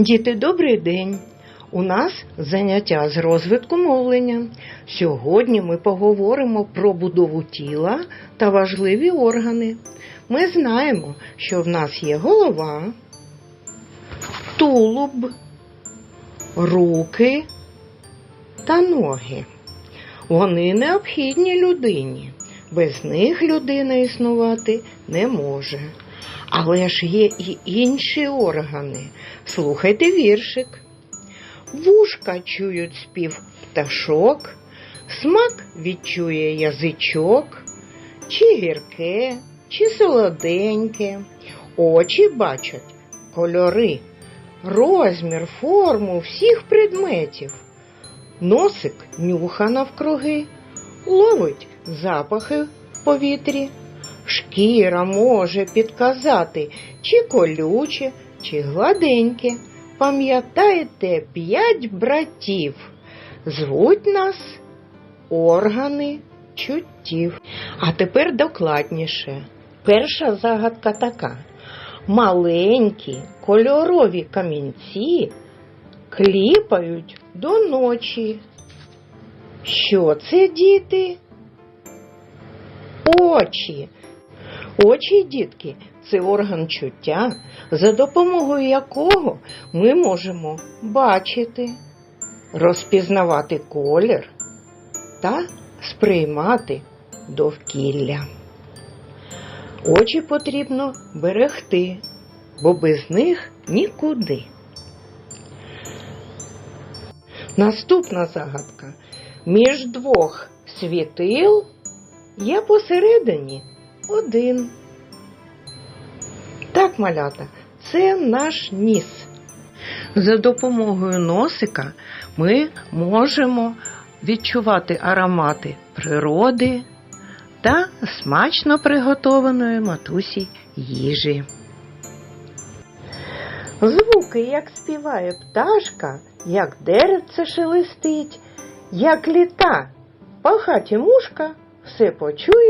Діти, добрий день! У нас заняття з розвитку мовлення. Сьогодні ми поговоримо про будову тіла та важливі органи. Ми знаємо, що в нас є голова, тулуб, руки та ноги. Вони необхідні людині. Без них людина існувати не може. Але ж є і інші органи. Слухайте віршик. Вушка чують спів пташок, смак відчує язичок, чи гірке, чи солоденьке, очі бачать кольори, розмір, форму всіх предметів. Носик нюха навкруги, ловить запахи в повітрі. Шкіра може підказати, чи колюче, чи гладеньке. Пам'ятаєте п'ять братів. Звуть нас органи чуттів. А тепер докладніше. Перша загадка така. Маленькі кольорові камінці кліпають до ночі. Що це, діти? Очі. Очі, дітки, це орган чуття, за допомогою якого ми можемо бачити, розпізнавати колір та сприймати довкілля. Очі потрібно берегти, бо без них нікуди. Наступна загадка. Між двох світил є посередині один. Так, малята, це наш ніс. За допомогою носика ми можемо відчувати аромати природи та смачно приготованої матусі їжі. Звуки, як співає пташка, як деревце шелестить, як літа, пахаті мушка, все почують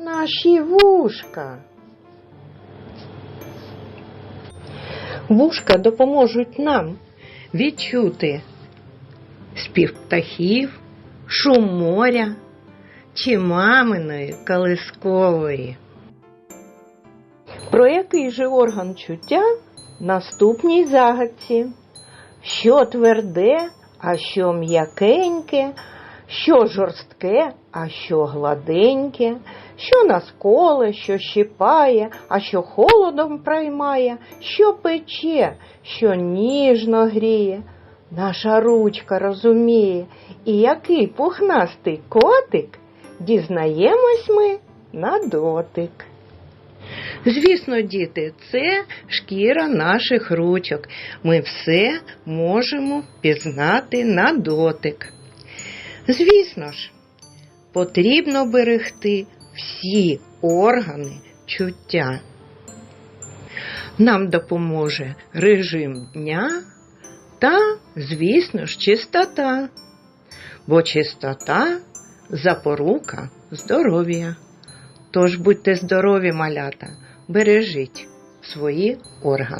наші вушка. Вушка допоможуть нам відчути спів птахів, шум моря чи маминої колискової. Про який же орган чуття в наступній загадці? Що тверде, а що м'якеньке, що жорстке, а що гладеньке, що нас коле, що щипає, а що холодом приймає, що пече, що ніжно гріє. Наша ручка розуміє, і який пухнастий котик дізнаємось ми на дотик. Звісно, діти, це шкіра наших ручок. Ми все можемо пізнати на дотик. Звісно ж, потрібно берегти всі органи чуття. Нам допоможе режим дня та, звісно ж, чистота, бо чистота запорука здоров'я. Тож будьте здорові, малята, бережіть свої органи.